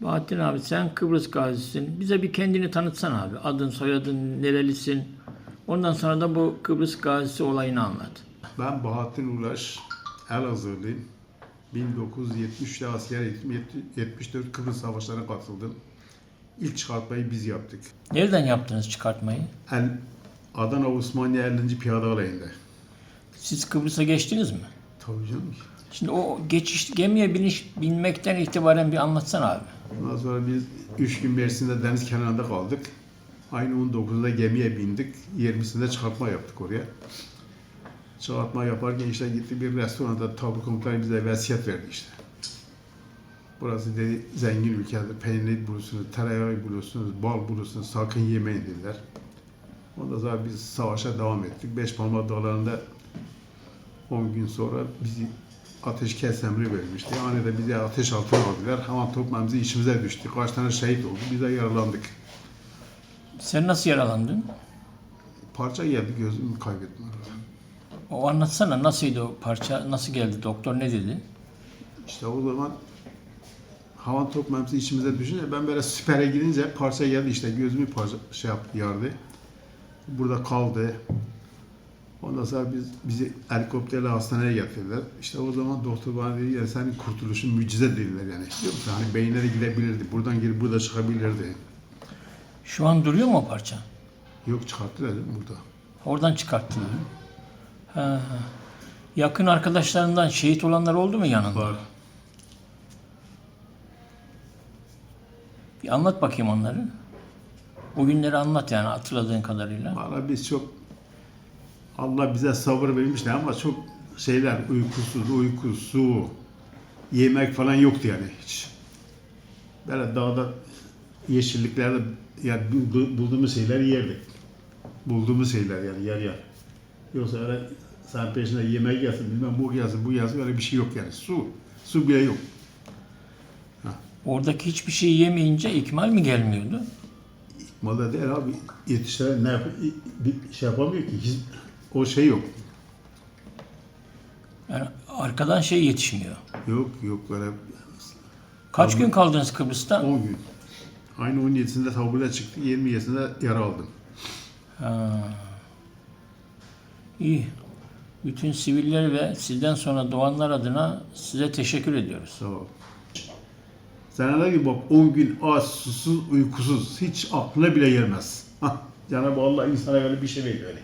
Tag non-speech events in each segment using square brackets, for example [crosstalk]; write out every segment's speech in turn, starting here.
Bahattin abi sen Kıbrıs gazisin. Bize bir kendini tanıtsan abi. Adın, soyadın, nerelisin? Ondan sonra da bu Kıbrıs gazisi olayını anlat. Ben Bahattin Ulaş, Elazığlıyım. 1973'te asker ettim. 74 Kıbrıs Savaşları'na katıldım. İlk çıkartmayı biz yaptık. Nereden yaptınız çıkartmayı? El, Adana Osmaniye 50. Piyade Alayı'nda. Siz Kıbrıs'a geçtiniz mi? Tabii canım. Şimdi o geçiş gemiye biniş binmekten itibaren bir anlatsana abi. Ondan sonra biz 3 gün Mersin'de deniz kenarında kaldık. Aynı 19'da gemiye bindik. 20'sinde çıkartma yaptık oraya. Çıkartma yaparken işte gitti bir restoranda tabu komutanı bize vesiyet verdi işte. Burası dedi zengin ülkedir. Peynir bulursunuz, tereyağı bulursunuz, bal bulursunuz, sakın yemeyin dediler. Ondan sonra biz savaşa devam ettik. Beş Palma Dağları'nda 10 gün sonra bizi ateşkes emri verilmişti. Aniden bizi ateş altına aldılar. Havan toplamımızı içimize düştü. Kaç tane şehit oldu. Biz de yaralandık. Sen nasıl yaralandın? Parça geldi gözümü kaybettim. O anlatsana nasılydı o parça, nasıl geldi, doktor ne dedi? İşte o zaman havan top mermisi içimize düşünce ben böyle süpere gidince parça geldi işte gözümü parça şey yaptı yardı. Burada kaldı. Ondan sonra biz bizi helikopterle hastaneye getirdiler. İşte o zaman doktor bana dedi ya senin kurtuluşun mucize dediler yani. Biliyor musun? Hani beyinlere gidebilirdi. Buradan girip burada çıkabilirdi. Şu an duruyor mu o parça? Yok çıkarttılar burada? Oradan çıkarttın. Ha, ha. Yakın arkadaşlarından şehit olanlar oldu mu yanında? Var. Bir anlat bakayım onları. O günleri anlat yani hatırladığın kadarıyla. Valla biz çok Allah bize sabır vermişti ama çok şeyler uykusuz, uyku, su, yemek falan yoktu yani hiç. Böyle dağda yeşilliklerde yani bu- bu- bulduğumuz şeyler yerdik. Bulduğumuz şeyler yani yer yer. Yoksa öyle sen peşinde yemek gelsin, bilmem bu gelsin, bu gelsin öyle bir şey yok yani. Su, su bile yok. Oradaki hiçbir şey yemeyince ikmal mi gelmiyordu? Malda değil abi yetiştiren ne bir şey yapamıyor ki. O şey yok. Yani arkadan şey yetişmiyor. Yok yok böyle Kaç gün kaldınız Kıbrıs'ta? 10 gün. Aynı 17'sinde tabure çıktı, 27'sinde yara aldım. Ha. İyi. Bütün siviller ve sizden sonra doğanlar adına size teşekkür ediyoruz. Sağ ol. Seneler gibi bak 10 gün aç, susuz, uykusuz, hiç aklına bile gelmez. Hah, [laughs] Cenab-ı Allah insana böyle bir şey veriyor öyle.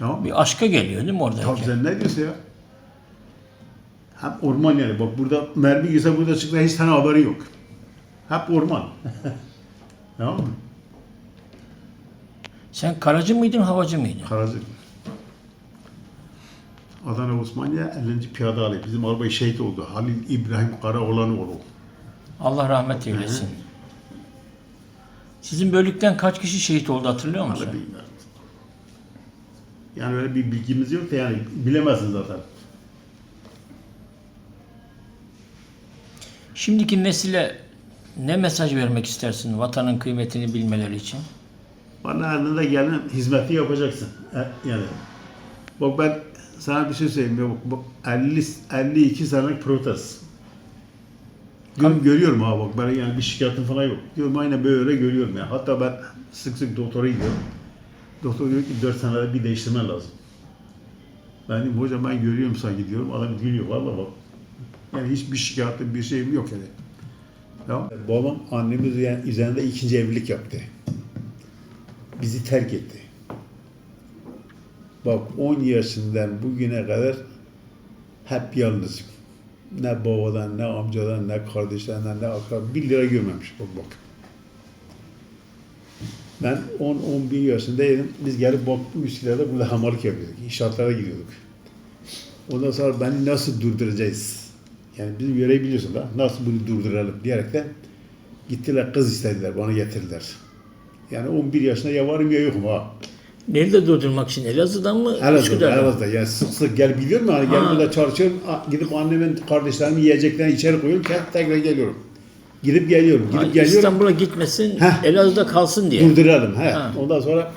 Mı? Bir aşka geliyor değil mi Tabii oradayken? sen ne diyorsun ya? Hep orman yani. Bak burada mermi girse burada çıktı hiç tane haberi yok. Hep orman. [laughs] tamam mı? Sen karacı mıydın, havacı mıydın? Karaca. Adana Osmaniye 50. Piyade Ali. Bizim arabayı şehit oldu. Halil İbrahim Karaoğlanoğlu. Allah rahmet eylesin. Sizin bölükten kaç kişi şehit oldu hatırlıyor musun? Vallahi bilmiyorum. Yani öyle bir bilgimiz yok da yani bilemezsin zaten. Şimdiki nesile ne mesaj vermek istersin vatanın kıymetini bilmeleri için? Bana elinde gelen hizmeti yapacaksın. E, Yani bak ben sana bir şey söyleyeyim. Bak, bak 50 52 senelik protez. Diyorum, görüyorum ha bak ben yani bir şikayetim falan yok. Diyorum aynen böyle görüyorum ya. Hatta ben sık sık doktora gidiyorum. Doktor diyor ki 4 senede bir değiştirmen lazım. Ben dedim hocam ben görüyorum sanki diyorum. Adam gülüyor valla bak. Yani hiçbir şikayetim bir şeyim yok yani. Tamam. Babam annemiz yani üzerinde ikinci evlilik yaptı bizi terk etti. Bak 10 yaşından bugüne kadar hep yalnızım. Ne babadan, ne amcadan, ne kardeşlerinden, ne akrab bir lira görmemiş bak bak. Ben 10-11 yaşındaydım. Biz gelip bak bu Üsküdar'da burada hamallık yapıyorduk. İnşaatlara gidiyorduk. Ondan sonra beni nasıl durduracağız? Yani bizim görevi biliyorsun da nasıl bunu durduralım diyerekten gittiler kız istediler bana getirdiler. Yani 11 yaşında ya varım ya yokum ha. Nerede durdurmak için? Elazığ'dan mı? Elazığ'da? Elazığ'da. Yani sık sık gel biliyorum yani gel burada çalışıyorum. Gidip annemin kardeşlerimin yiyeceklerini içeri koyuyorum. tek- Tekrar geliyorum. Gidip geliyorum. Gidip Ha, geliyorum. İstanbul'a gitmesin, Heh. Elazığ'da kalsın diye. Durduralım. He. Ha. Ondan sonra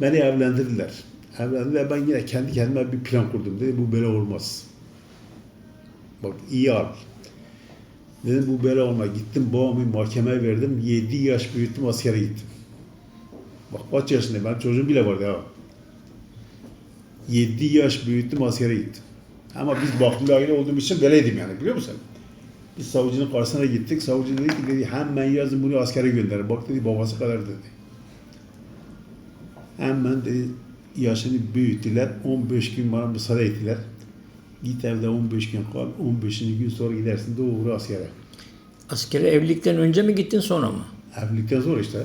beni evlendirdiler. Evlendiler. Ben yine kendi kendime bir plan kurdum. Dedi bu böyle olmaz. Bak iyi al. Dedim bu böyle olma. Gittim babamı mahkemeye verdim. 7 yaş büyüttüm askere gittim. Bak kaç yaşındayım ben çocuğum bile vardı ya. 7 yaş büyüttüm askere gittim. Ama biz baklı bir aile olduğum için böyleydim yani biliyor musun? Biz savcının karşısına gittik. Savcı dedi ki dedi, hemen yazın bunu askere gönderin. Bak dedi babası kadar dedi. Hemen dedi yaşını büyüttüler. 15 gün bana müsaade ettiler. Git evde 15 gün kal. 15. gün sonra gidersin doğru askere. Askere evlilikten önce mi gittin sonra mı? Evlilikten sonra işte.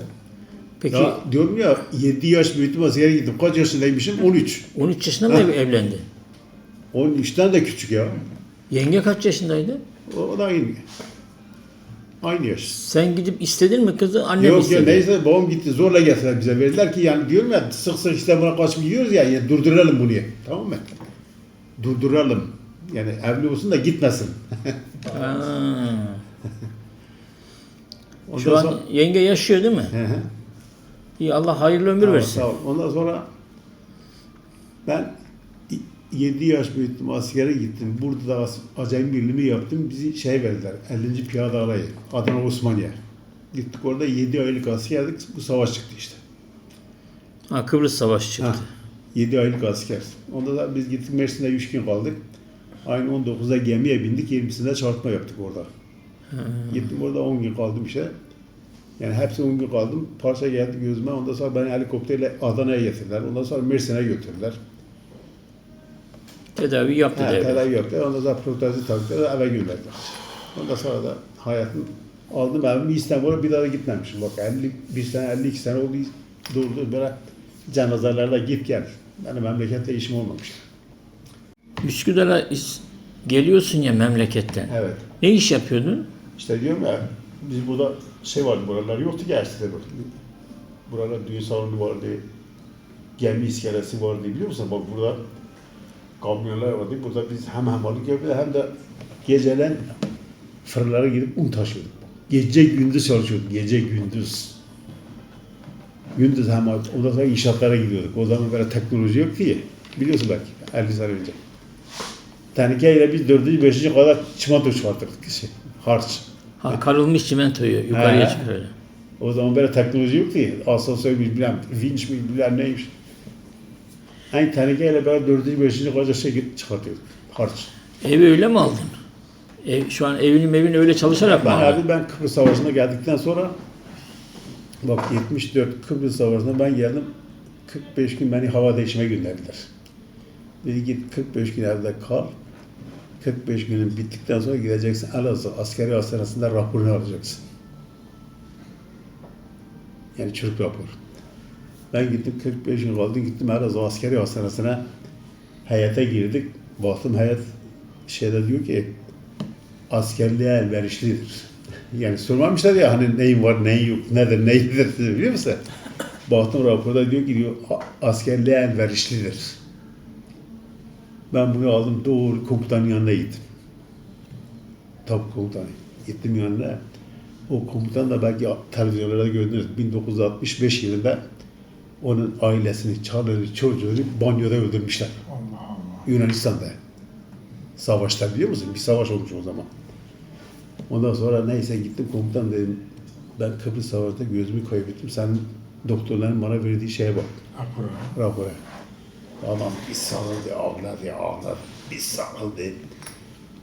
Peki Ya diyorum ya 7 yaş büyüttüm askere gittim. Kaç yaşındaymışım? 13. 13 yaşında mı ev- evlendin? 13'ten de küçük ya. Yenge kaç yaşındaydı? O, o da aynı. Aynı yaş. Sen gidip istedin mi kızı? Annem Yok ya istedi. neyse babam gitti zorla getirdiler bize verdiler ki yani diyorum ya sık sık işte buna kaçıp gidiyoruz ya yani durduralım bunu tamam mı? Durduralım. Yani evli olsun da gitmesin. Ha. [laughs] Ondan Şu an sonra- yenge yaşıyor değil mi? Hı hı. İyi Allah hayırlı ömür Tamam, versin. sağ ol. Ondan sonra ben 7 yaş büyüttüm askere gittim. Burada da acayip birliğimi yaptım. Bizi şey verdiler. 50. Piyade Alayı. Adana Osmaniye. Gittik orada 7 aylık askerdik. Bu savaş çıktı işte. Ha, Kıbrıs Savaşı çıktı. Ha, 7 aylık asker. Onda da biz gittik Mersin'de 3 gün kaldık. Aynı 19'da gemiye bindik. 20'sinde çarpma yaptık orada. Gittim orada 10 gün kaldım işte. Yani hepsi 10 gün kaldım. Parça geldi gözüme. Ondan sonra beni helikopterle Adana'ya getirdiler. Ondan sonra Mersin'e götürdüler. Tedavi yaptı Ha, devlet. tedavi yaptılar. Ondan sonra protezi taktılar. Eve gönderdiler. Ondan sonra da hayatım aldım evimi İstanbul'a bir daha da gitmemişim. Bak 51 sene 52 sene oldu. Durdu böyle cenazelerle git gel. Benim memlekette işim olmamış. Üsküdar'a geliyorsun ya memleketten. Evet. Ne iş yapıyordun? İşte diyorum ya biz burada şey vardı buralar yoktu Ersin'de böyle. Buralar düğün salonu vardı. Gemi iskelesi vardı biliyor musun? Bak burada kamyonlar vardı. Burada biz hem hamallık yapıyorduk hem de gecelen fırınlara gidip un taşıyorduk. Gece gündüz çalışıyorduk. Gece gündüz. Gündüz hem ondan sonra inşaatlara gidiyorduk. O zaman böyle teknoloji yok ki. Biliyorsun belki 50 sene önce. Tenikeyle biz dördüncü, beşinci kadar çimento çıkartırdık. Şey, harç. Ha, karılmış çimentoyu yukarıya çıkarıyor. O zaman böyle teknoloji yoktu ki. Asansörmüş, bilmem, vinç mi, bilmem neymiş. Aynı tenikeyle böyle dördüncü, beşinci kadar şey çıkartıyorduk. Harç. Evi öyle mi aldın? Ev, şu an evinin evin öyle çalışarak mı Ben aldın? abi ben Kıbrıs Savaşı'na geldikten sonra bak 74 Kıbrıs Savaşı'na ben geldim. 45 gün beni hava değişime gönderdiler. Dedi git 45 gün evde kal. 45 günün bittikten sonra gideceksin Elazığ askeri hastanesinde raporunu alacaksın. Yani çürük rapor. Ben gittim 45 gün kaldım gittim Elazığ askeri hastanesine heyete girdik. Baktım heyet şeyde diyor ki askerliğe elverişlidir. Yani sormamışlar ya hani neyin var neyin yok nedir neydir [laughs] biliyor musun? Baktım raporda diyor ki diyor "A- askerliğe elverişlidir. Ben bunu aldım doğru komutanın yanına gittim. Tabi komutanı. Gittim yanına. O komutan da belki televizyonlarda gördünüz. 1965 yılında onun ailesini, çarları, çocuğunu banyoda öldürmüşler. Yunanistan'da. Savaşta biliyor musun? Bir savaş olmuş o zaman. Ondan sonra neyse gittim komutan dedim. Ben Kıbrıs Savaşı'nda gözümü kaybettim. Senin doktorların bana verdiği şeye bak. Rapora. Adam bir sarıldı, ağladı, ağladı. Bir sarıldı.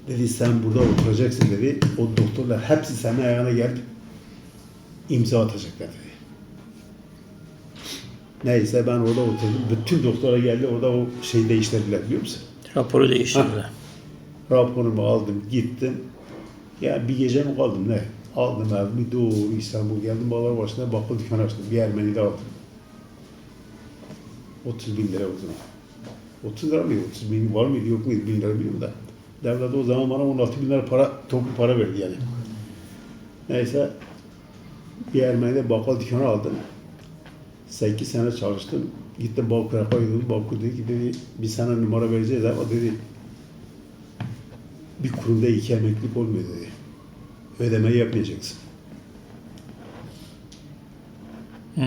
Dedi sen burada oturacaksın dedi. O doktorlar hepsi senin ayağına gelip imza atacaklar dedi. Neyse ben orada oturdum. Bütün doktora geldi orada o şeyi değiştirdiler biliyor musun? Raporu değiştirdiler. Raporumu aldım gittim. Ya bir gece mi kaldım ne? Aldım evimi doğru İstanbul geldim. Bağlar başına bakkal dükkanı açtım. Bir Ermeni de aldım. 30 bin lira o zaman. 30 lira mıydı? 30 bin var mıydı yok muydu bin lira bilmiyorum da. Devlet o zaman bana 16 bin lira para, toplu para verdi yani. Neyse bir Ermeni'de bakkal dükkanı aldım. 8 sene çalıştım. Gittim Bağkur'a koydum. Bağkur dedi ki dedi biz sana numara vereceğiz ama dedi bir kurumda iki emeklilik olmuyor dedi. Ödemeyi yapmayacaksın. Hmm.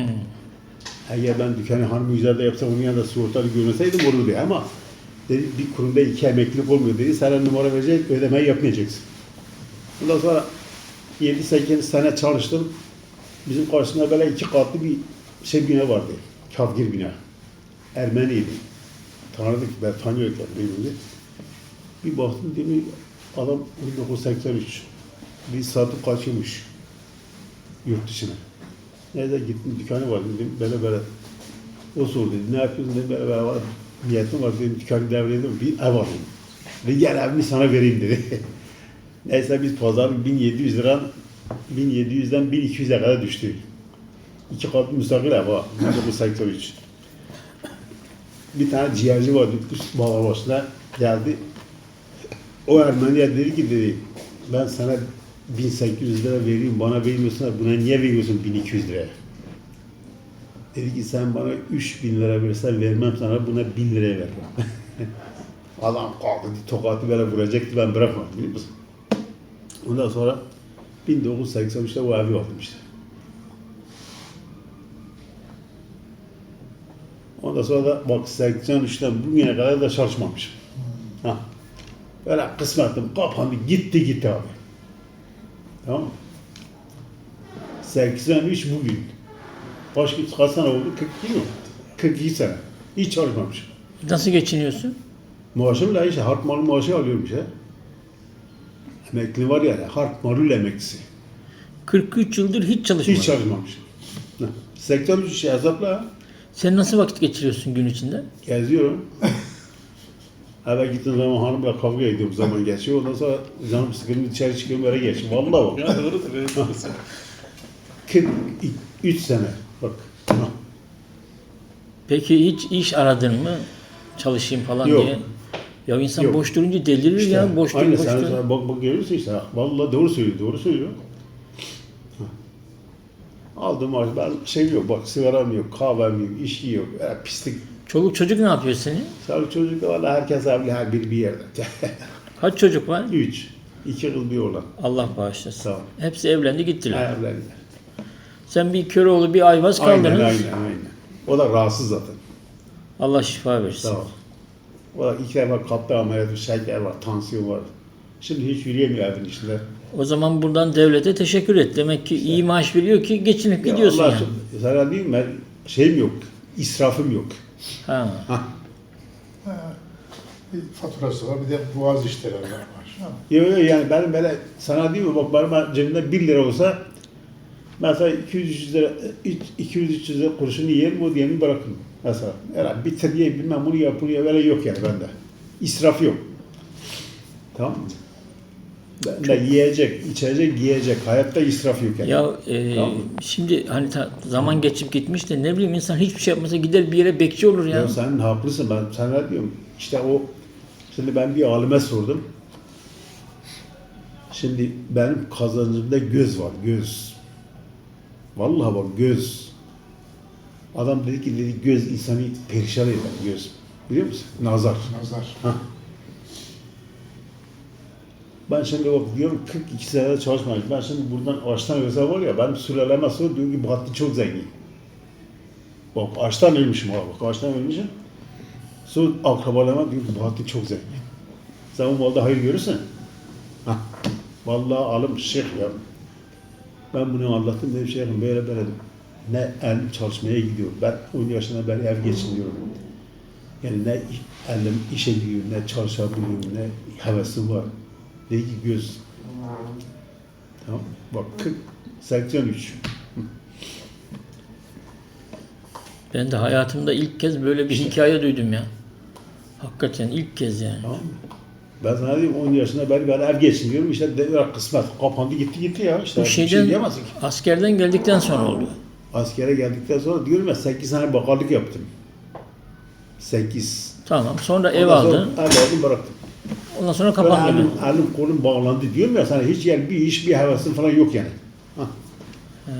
Eğer ben dükkanı hanım üzerinde yapsam onun yanında sigortalı görünseydim olurdu ama dedi, bir kurumda iki emeklilik olmuyor dedi. Sana numara verecek, ödemeyi yapmayacaksın. Ondan sonra 7-8 sene çalıştım. Bizim karşısında böyle iki katlı bir şey bina vardı. Kavgir bina. Ermeniydi. Tanıdık, ben tanıyordum birbirini. Bir baktım mi adam 1983. Bir saati kaçırmış. Yurt dışına. Neyse gittim dükkanı var dedim böyle böyle. O sordu dedi, ne yapıyorsun dedim böyle böyle var. Niyetim var dedim dükkanı devredeyim bir ev alayım. Ve gel evimi sana vereyim dedi. [laughs] Neyse biz pazar 1700 lira 1700'den 1200'e kadar düştü. İki katlı müstakil ev var. 1983. Bir tane ciğerci vardı üst bağlar başına geldi. O Ermeniye dedi ki dedi ben sana 1800 lira vereyim bana vermiyorsun buna niye veriyorsun 1200 lira? Dedi ki sen bana 3000 lira versen vermem sana buna 1000 liraya veririm. [laughs] Adam kalktı tokatı böyle vuracaktı ben bırakmadım biliyor musun? Ondan sonra 1983'te o evi aldım işte. Ondan sonra da bak 83'ten bugüne kadar da çalışmamışım. Ha. Böyle kısmetim kapandı gitti gitti abi. Tamam mı? 83 bugün. Başka kaç sene oldu? 42 mi? 42 sene. Hiç çalışmamışım. Nasıl geçiniyorsun? Maaşım da işte harp malı maaşı alıyorum işte. Emekli var ya, harp marul emeklisi. 43 yıldır hiç çalışmadın. Hiç çalışmamışım. Ne? 83 şey hesapla. Sen nasıl vakit geçiriyorsun gün içinde? Geziyorum. [laughs] Eve gittiğim zaman hanımla kavga ediyorum zaman geçiyor. Ondan sonra canım sıkılınca dışarı çıkıyorum böyle geçiyor. Vallahi bak. Ya evet, haklısın. 43 sene. Bak. Peki hiç iş aradın mı? Çalışayım falan Yok. diye. Ya insan Yok. boş durunca delirir İşte, ya. Boş dur, aynı boş sen, dur. sen bak bak görüyorsun işte. Vallahi doğru söylüyor, doğru söylüyor. Aldım maaş. Ben şey yok, bak sigaram yok, kahvem yok, işi yok. Ya, pislik. Çoluk çocuk ne yapıyor senin? Sağlık çocuk da valla herkes evli her bir bir yerde. [laughs] Kaç çocuk var? Üç. İki kız bir oğlan. Allah bağışlasın. Ol. Hepsi evlendi gittiler. Evlendiler. Sen bir Köroğlu bir Ayvaz Aynen, kaldınız. aynen, aynen. O da rahatsız zaten. Allah şifa versin. Ol. O da iki defa kalpte ameliyatı, şeker var, tansiyon var. Şimdi hiç yürüyemiyor evin içinde. O zaman buradan devlete teşekkür et. Demek ki iyi maaş veriyor ki geçinip Ya gidiyorsun Allah yani. aşkına, Sana diyeyim ben şeyim yok, israfım yok. Ha. Hah. Ha, bir faturası var, bir de boğaz işleri var. Ha. Yok yok yani benim böyle sana değil mi bak benim cebimde 1 lira olsa mesela 200 lira 200 lira kuruşunu yerim o diyemi bırakırım mesela. Herhalde bitir ye bilmem bunu yap bunu yap böyle yok yani bende. İsraf yok. Tamam mı? De yiyecek, içecek, giyecek. Hayatta israf yok yani. Ya e, Tamam. şimdi hani ta- zaman geçip gitmiş de ne bileyim insan hiçbir şey yapmasa gider bir yere bekçi olur ya. Ya sen haklısın ben sana diyorum. İşte o şimdi ben bir alime sordum. Şimdi benim kazancımda göz var, göz. Vallahi bak göz. Adam dedi ki dedi göz insanı perişan eder göz. Biliyor musun? Nazar. Nazar. Hah. Ben şimdi bak diyorum 42 senede çalışmadım. Ben şimdi buradan açtan ölse var ya benim sülaleme sonra diyor ki Bahattin çok zengin. Bak açtan ölmüşüm abi bak açtan ölmüşüm. Sonra akrabalarıma diyor ki Bahattin çok zengin. Sen o malda hayır görürsen. Hah. Vallahi alım şeyh ya. Ben bunu anlattım dedim şeyhim böyle böyle. Ne elim çalışmaya gidiyor. Ben 10 yaşında ben ev geçiniyorum. Yani ne elim işe gidiyor, ne çalışabiliyorum, ne hevesim var. Dedi ki göz. Tamam. Bak 40, 83. Ben de hayatımda ilk kez böyle bir hikaye duydum ya. Hakikaten ilk kez yani. Tamam mı? Ben sana diyeyim 10 yaşında ben, ben ev geçiniyorum. İşte devre kısmet kapandı gitti gitti ya. İşte Bu şey şeyden diyemezdik. askerden geldikten sonra oldu. Askere geldikten sonra diyorum ya 8 sene bakarlık yaptım. 8. Tamam. Sonra ev aldın. Ev aldım bıraktım. Ondan sonra kapandı. elim, elim kolum bağlandı diyorum ya sana hiç yer bir iş bir hevesin falan yok yani. Ha. Ha.